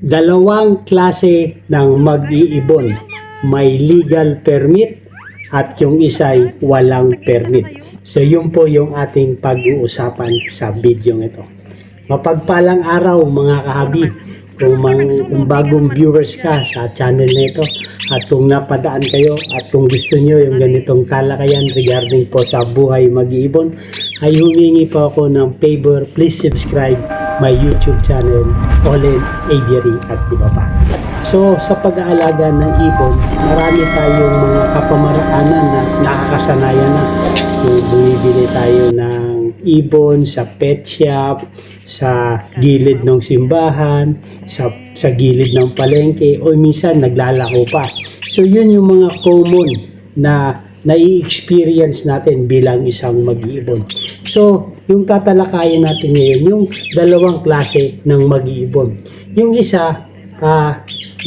dalawang klase ng mag-iibon. May legal permit at yung isa ay walang permit. So yun po yung ating pag-uusapan sa video ito. Mapagpalang araw mga kahabi kung, mang, kung bagong viewers ka sa channel na ito at kung napadaan kayo at kung gusto nyo yung ganitong talakayan regarding po sa buhay mag-iibon ay humingi po ako ng favor please subscribe my YouTube channel Olen Aviary at iba pa. So sa pag-aalaga ng ibon, marami tayong mga kapamaraanan na nakakasanayan na. Kung bumibili tayo ng ibon sa pet shop, sa gilid ng simbahan, sa, sa gilid ng palengke, o minsan naglalako pa. So yun yung mga common na nai-experience natin bilang isang mag-iibon. So, yung tatalakayin natin ngayon, yung dalawang klase ng mag-iibon. Yung isa, ah,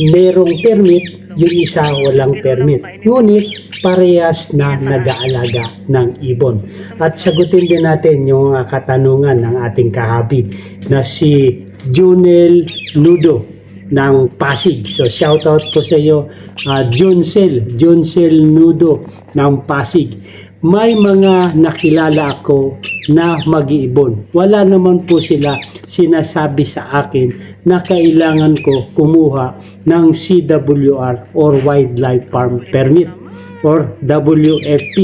merong permit, yung isa walang permit. Ngunit, parehas na nag-aalaga ng ibon. At sagutin din natin yung ah, katanungan ng ating kahabi na si Junel Ludo ng Pasig. So shoutout po sa iyo uh, Juncel, Juncel Nudo ng Pasig. May mga nakilala ako na mag-iibon. Wala naman po sila sinasabi sa akin na kailangan ko kumuha ng CWR or Wildlife Farm Permit or WFP.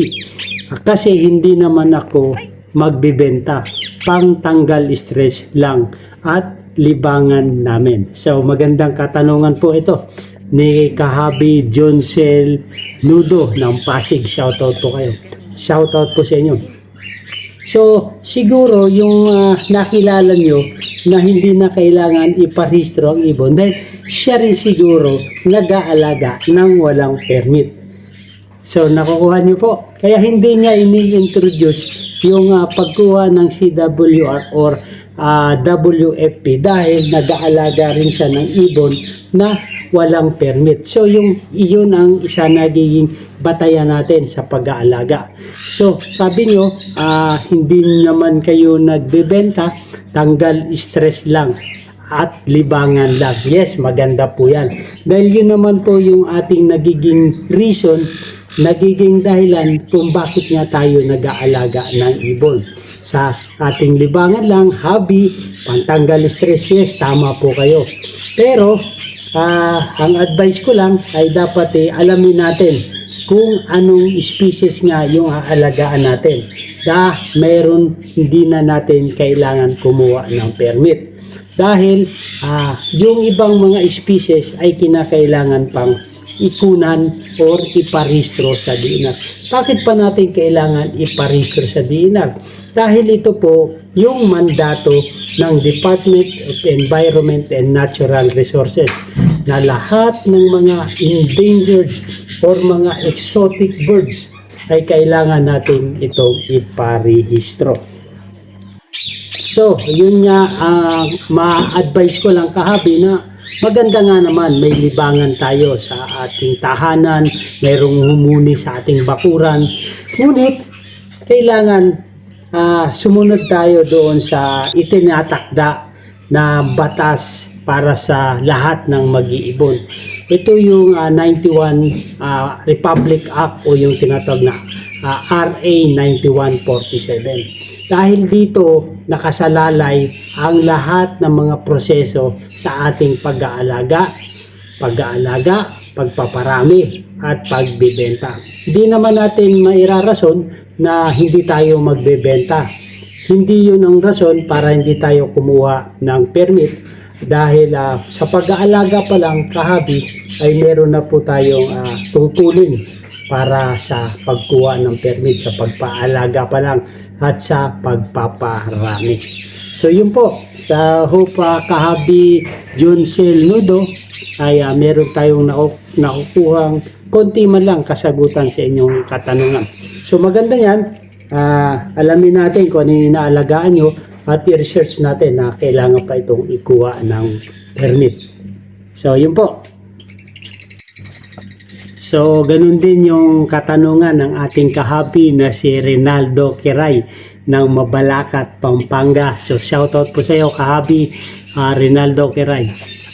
Kasi hindi naman ako magbibenta. Pangtanggal stress lang at libangan namin. So magandang katanungan po ito ni Kahabi Jonsel Nudo ng Pasig. Shoutout po kayo. Shoutout po sa inyo. So, siguro yung ah, nakilala nyo na hindi na kailangan iparehistro ang ibon dahil siya rin siguro nag-aalaga ng walang permit. So, nakukuha niyo po. Kaya hindi niya ini-introduce yung ah, pagkuha ng CWR or ah, WFP dahil nag-aalaga rin siya ng ibon na walang permit. So, yung iyon ang isa nagiging batayan natin sa pag-aalaga. So, sabi nyo, ah, hindi naman kayo nagbebenta, tanggal stress lang at libangan lang. Yes, maganda po yan. Dahil yun naman po yung ating nagiging reason, nagiging dahilan kung bakit nga tayo nag-aalaga ng ibon. Sa ating libangan lang, hobby, pantanggal stress, yes, tama po kayo. Pero, ah, ang advice ko lang ay dapat eh, alamin natin kung anong species nga yung aalagaan natin. Da, meron hindi na natin kailangan kumuha ng permit. Dahil ah, yung ibang mga species ay kinakailangan pang ikunan or iparehistro sa DNR. Bakit pa natin kailangan iparehistro sa DNR? Dahil ito po yung mandato ng Department of Environment and Natural Resources na lahat ng mga endangered or mga exotic birds ay kailangan natin itong iparehistro. So, yun nga ang ma-advise ko lang kahabi na maganda nga naman may libangan tayo sa ating tahanan, mayroong humuni sa ating bakuran. Ngunit, kailangan ah, sumunod tayo doon sa itinatakda na batas para sa lahat ng mag-iibon. Ito yung ah, 91 ah, Republic Act o yung tinatawag na ah, RA 9147. Dahil dito nakasalalay ang lahat ng mga proseso sa ating pag-aalaga, pag-aalaga, pagpaparami at pagbibenta. Hindi naman natin mairarason na hindi tayo magbebenta. Hindi yun ang rason para hindi tayo kumuha ng permit dahil ah, sa pag-aalaga pa lang kahabi ay meron na po tayong ah, tungkulin para sa pagkuha ng permit sa pagpaalaga pa lang at sa pagpaparami. So yun po, sa Hopa Kahabi Junsel Nudo ay ah, meron tayong naku- nakukuhang konti man lang kasagutan sa inyong katanungan. So maganda yan, ah, alamin natin kung ano yung inaalagaan nyo at i-research natin na kailangan pa itong ikuha ng permit. So yun po. So, ganun din yung katanungan ng ating kahabi na si Rinaldo Kiray ng Mabalacat, Pampanga. So, shoutout po sa iyo, kahabi ah, Rinaldo Kiray.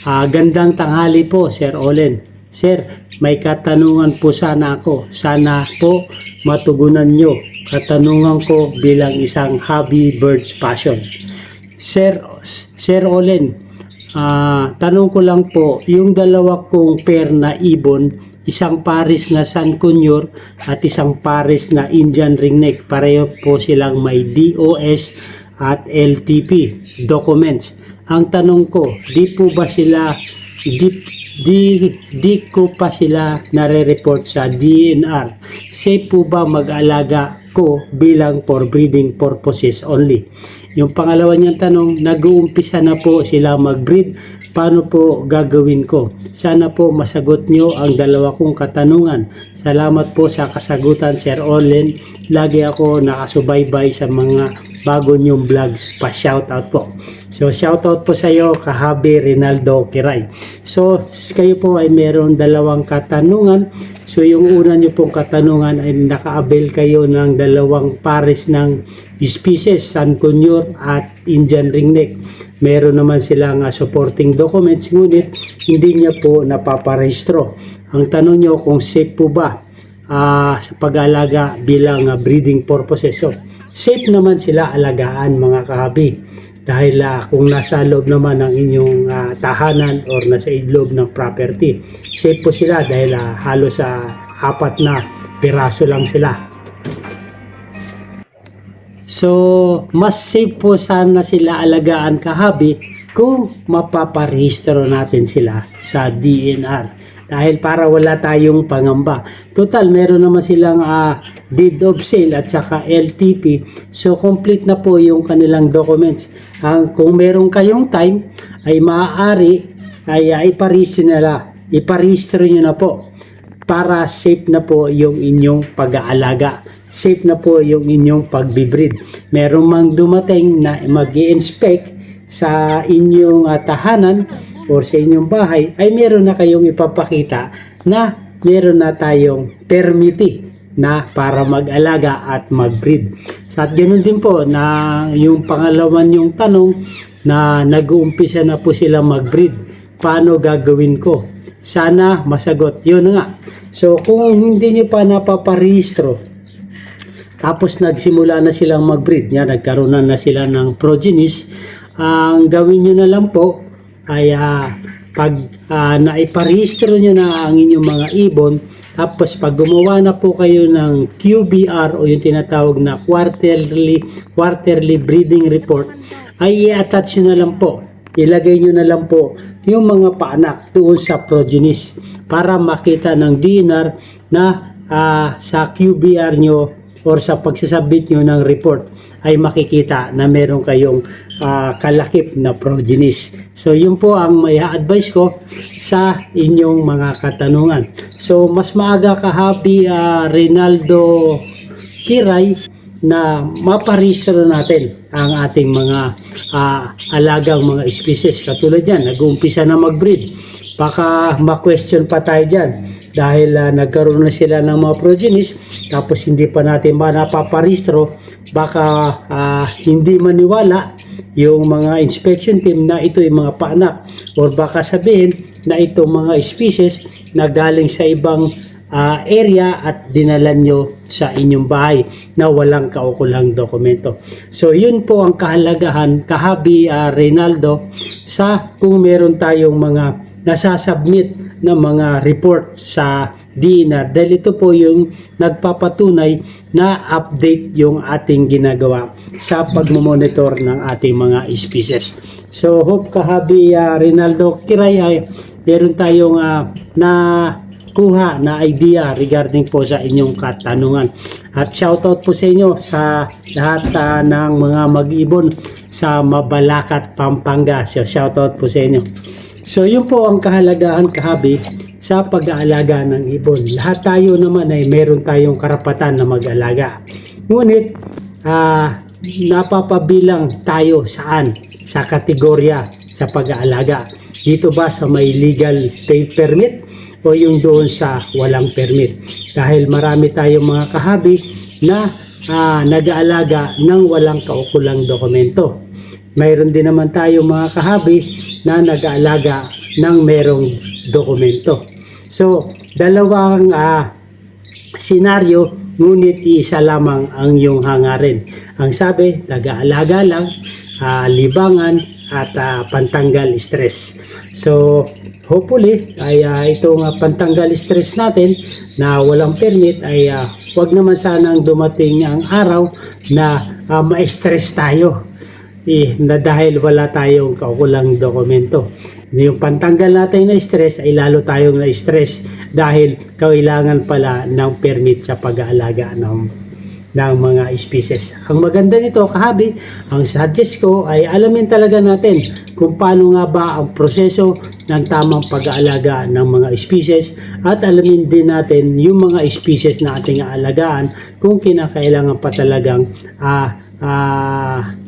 Ah, gandang tanghali po, Sir Olen. Sir, may katanungan po sana ako. Sana po matugunan nyo. Katanungan ko bilang isang hobby birds passion. Sir, Sir Olen, ah, tanong ko lang po, yung dalawa kong pair na ibon, isang pares na San Kunyor at isang pares na Indian ringneck. Pareho po silang may DOS at LTP documents. Ang tanong ko, di po ba sila di, di, di ko pa sila nare-report sa DNR. Safe po ba mag-alaga ko bilang for breeding purposes only? Yung pangalawa niyang tanong, nag-uumpisa na po sila mag-breed. Paano po gagawin ko? Sana po masagot niyo ang dalawa kong katanungan. Salamat po sa kasagutan, Sir Olen. Lagi ako nakasubaybay sa mga bago niyong vlogs. Pa-shoutout po. So, shoutout po sa iyo, Kahabi Rinaldo Kiray. So, kayo po ay meron dalawang katanungan. So, yung una niyo pong katanungan ay naka-avail kayo ng dalawang pares ng species, San Conure at Indian Ringneck. Meron naman silang ah, supporting documents, ngunit hindi niya po napaparehistro. Ang tanong niyo kung safe po ba ah, sa pag-alaga bilang ah, breeding purposes. So, safe naman sila alagaan mga kahabi. Dahil ah, kung nasa loob naman ng inyong ah, tahanan or nasa loob ng property, safe po sila dahil ah, halos sa apat na piraso lang sila. So, mas safe po sana sila alagaan kahabi kung mapaparehistro natin sila sa DNR. Dahil para wala tayong pangamba. Total, meron naman silang ah, deed of sale at saka LTP. So, complete na po yung kanilang documents. Ang, kung meron kayong time, ay maaari ay uh, iparehistro nila. Iparehistro nyo na po para safe na po yung inyong pag-aalaga. Safe na po yung inyong pagbibreed. Meron mang dumating na mag inspect sa inyong ah, tahanan or sa inyong bahay, ay meron na kayong ipapakita na meron na tayong permiti na para mag-alaga at mag-breed. So, at ganoon din po na yung pangalawan yung tanong na nag-uumpisa na po sila mag-breed. Paano gagawin ko? Sana masagot. Yun nga. So kung hindi nyo pa napaparehistro, tapos nagsimula na silang mag-breed, yan, nagkaroon na, na sila ng progenies, ang gawin nyo na lang po ay ah, pag uh, naiparehistro nyo na ang inyong mga ibon, tapos pag gumawa na po kayo ng QBR o yung tinatawag na quarterly quarterly breeding report, ay i-attach na lang po. Ilagay nyo na lang po yung mga paanak doon sa progenies para makita ng DNR na ah, sa QBR nyo or sa pagsasabit nyo ng report ay makikita na meron kayong ah, kalakip na progenies. So yun po ang may advice ko sa inyong mga katanungan. So mas maaga ka happy ah, Reynaldo Kiray na maparehistro natin ang ating mga ah, alagang mga species. Katulad yan, nag-uumpisa na mag-breed. Baka ma-question pa tayo dyan dahil ah, nagkaroon na sila ng mga progenies tapos hindi pa natin ba napaparehistro baka ah, hindi maniwala yung mga inspection team na ito yung mga paanak or baka sabihin na itong mga species na galing sa ibang ah, area at dinala nyo sa inyong bahay na walang kaukulang dokumento. So yun po ang kahalagahan kahabi ah, Reynaldo sa kung meron tayong mga nasasubmit na mga report sa DNR dahil ito po yung nagpapatunay na update yung ating ginagawa sa pagmomonitor ng ating mga species. So hope kahabi ah, Rinaldo Kiray ay meron tayong ah, na kuha na idea regarding po sa inyong katanungan. At shoutout po sa inyo sa lahat ah, ng mga mag-ibon sa Mabalacat, Pampanga. So shoutout po sa inyo. So yun po ang kahalagahan kahabi sa pag-aalaga ng ibon. Lahat tayo naman ay meron tayong karapatan na mag-alaga. Ngunit ah, napapabilang tayo saan sa kategorya sa pag-aalaga. Dito ba sa may legal pay permit o yung doon sa walang permit. Dahil marami tayong mga kahabi na ah, nag-aalaga ng walang kaukulang dokumento. Mayroon din naman tayo mga kahabi na nag-aalaga ng merong dokumento. So, dalawang ah, senaryo, ngunit isa lamang ang iyong hangarin. Ang sabi, nag-aalaga lang, ah, libangan, at ah, pantanggal stress. So, hopefully, ay ah, itong ah, pantanggal stress natin na walang permit ay ah, wag naman sanang dumating ang araw na ah, ma-stress tayo eh, na dahil wala tayong kaukulang dokumento. Yung pantanggal natin na stress ay lalo tayong na-stress dahil kailangan pala ng permit sa pag-aalaga ng ng mga species. Ang maganda nito, kahabi, ang suggest ko ay alamin talaga natin kung paano nga ba ang proseso ng tamang pag-aalaga ng mga species at alamin din natin yung mga species na ating aalagaan kung kinakailangan pa talagang ah, ah,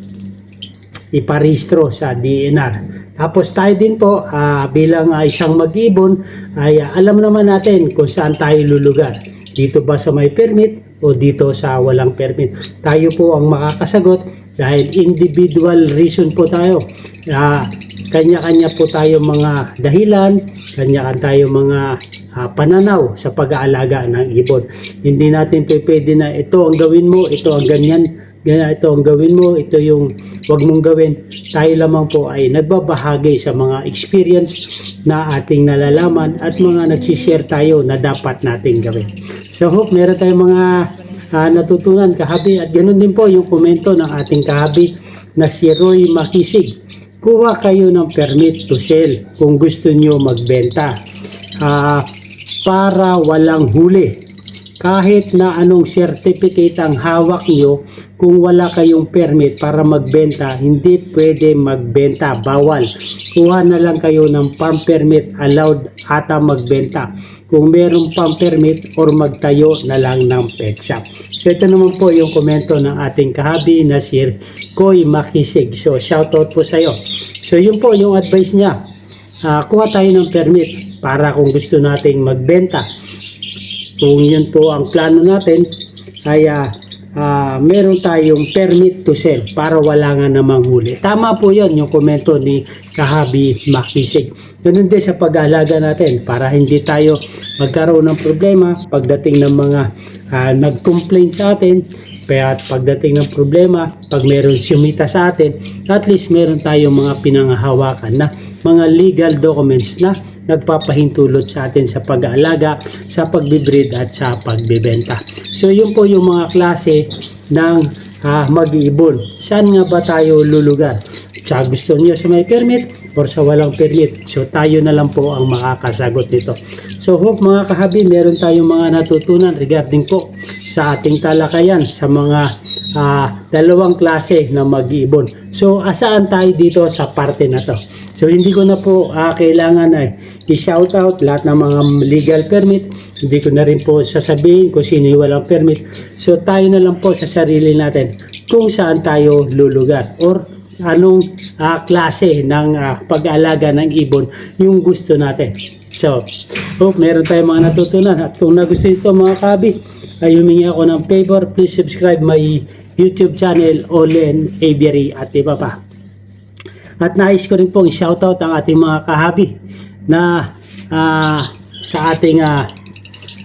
iparehistro sa DNR. Tapos tayo din po ah, bilang ah, isang mag-ibon ay ah, alam naman natin kung saan tayo lulugar. Dito ba sa may permit o dito sa walang permit. Tayo po ang makakasagot dahil individual reason po tayo. Ah, kanya-kanya po tayo mga dahilan, kanya-kanya tayo mga ah, pananaw sa pag-aalaga ng ibon. Hindi natin pwede na ito ang gawin mo, ito ang ganyan, ganyan ito ang gawin mo, ito yung wag mong gawin. Tayo lamang po ay nagbabahagi sa mga experience na ating nalalaman at mga nagsishare tayo na dapat nating gawin. So hope meron tayong mga ah, natutunan kahabi at ganoon din po yung komento ng ating kahabi na si Roy Makisig. Kuha kayo ng permit to sell kung gusto nyo magbenta Ah, para walang huli kahit na anong certificate ang hawak nyo, kung wala kayong permit para magbenta, hindi pwede magbenta, bawal. Kuha na lang kayo ng farm permit, allowed ata magbenta. Kung merong farm permit or magtayo na lang ng pet shop. So ito naman po yung komento ng ating kahabi na si Koy Makisig. So shoutout po sa iyo. So yun po yung advice niya. Ah, kuha tayo ng permit para kung gusto nating magbenta kung yun po ang plano natin ay ah, ah, meron tayong permit to sell para wala nga namang huli. Tama po yun yung komento ni Kahabi Makisig. Ganun din sa pag-aalaga natin para hindi tayo magkaroon ng problema pagdating ng mga ah, nag-complain sa atin kaya pagdating ng problema, pag meron sumita sa atin, at least meron tayong mga pinangahawakan na mga legal documents na nagpapahintulot sa atin sa pag-aalaga, sa pagbibreed at sa pagbebenta. So yun po yung mga klase ng ah, mag-iibon. Saan nga ba tayo lulugar? Sa gusto niyo sa may permit or sa walang permit? So tayo na lang po ang makakasagot nito. So hope mga kahabi, meron tayong mga natutunan regarding po sa ating talakayan sa mga ah, dalawang klase na mag-iibon. So asaan tayo dito sa parte na to? So hindi ko na po ah, kailangan ay i-shout out lahat ng mga legal permit. Hindi ko na rin po sasabihin kung sino yung walang permit. So tayo na lang po sa sarili natin kung saan tayo lulugar or anong ah, klase ng ah, pag-aalaga ng ibon yung gusto natin. So, hope meron tayong mga natutunan. At kung nagustuhan ito mga kabi, ay humingi ako ng favor. Please subscribe my YouTube channel, Olen Aviary at iba pa. At nais ko rin pong shoutout ang ating mga kahabi na ah, sa ating ah,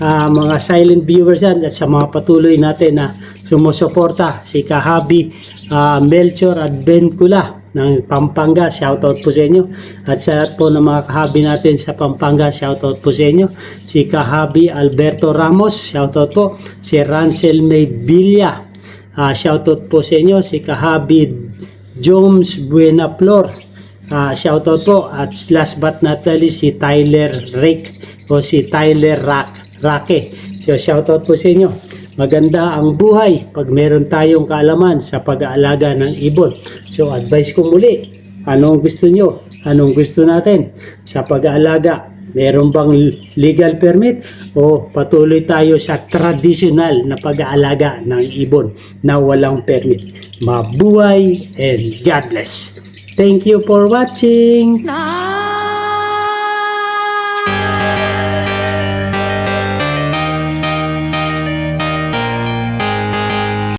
ah, mga silent viewers yan at sa mga patuloy natin na sumusuporta si Kahabi ah, Melchor at Ben Kula ng Pampanga, shoutout po sa inyo. At sa lahat po ng mga kahabi natin sa Pampanga, shoutout po sa inyo. Si Kahabi Alberto Ramos, shoutout po. Si Ransel May Villa, ah, shoutout po sa inyo. Si Kahabi Jones Buenaflor, Ah, shoutout po at last but not least si Tyler Rick o si Tyler Rack, Rake. So shoutout po sa inyo. Maganda ang buhay pag meron tayong kaalaman sa pag-aalaga ng ibon. So advice ko muli, anong gusto nyo? Anong gusto natin sa pag-aalaga? Meron bang legal permit o patuloy tayo sa traditional na pag-aalaga ng ibon na walang permit? Mabuhay and God bless! Thank you for watching!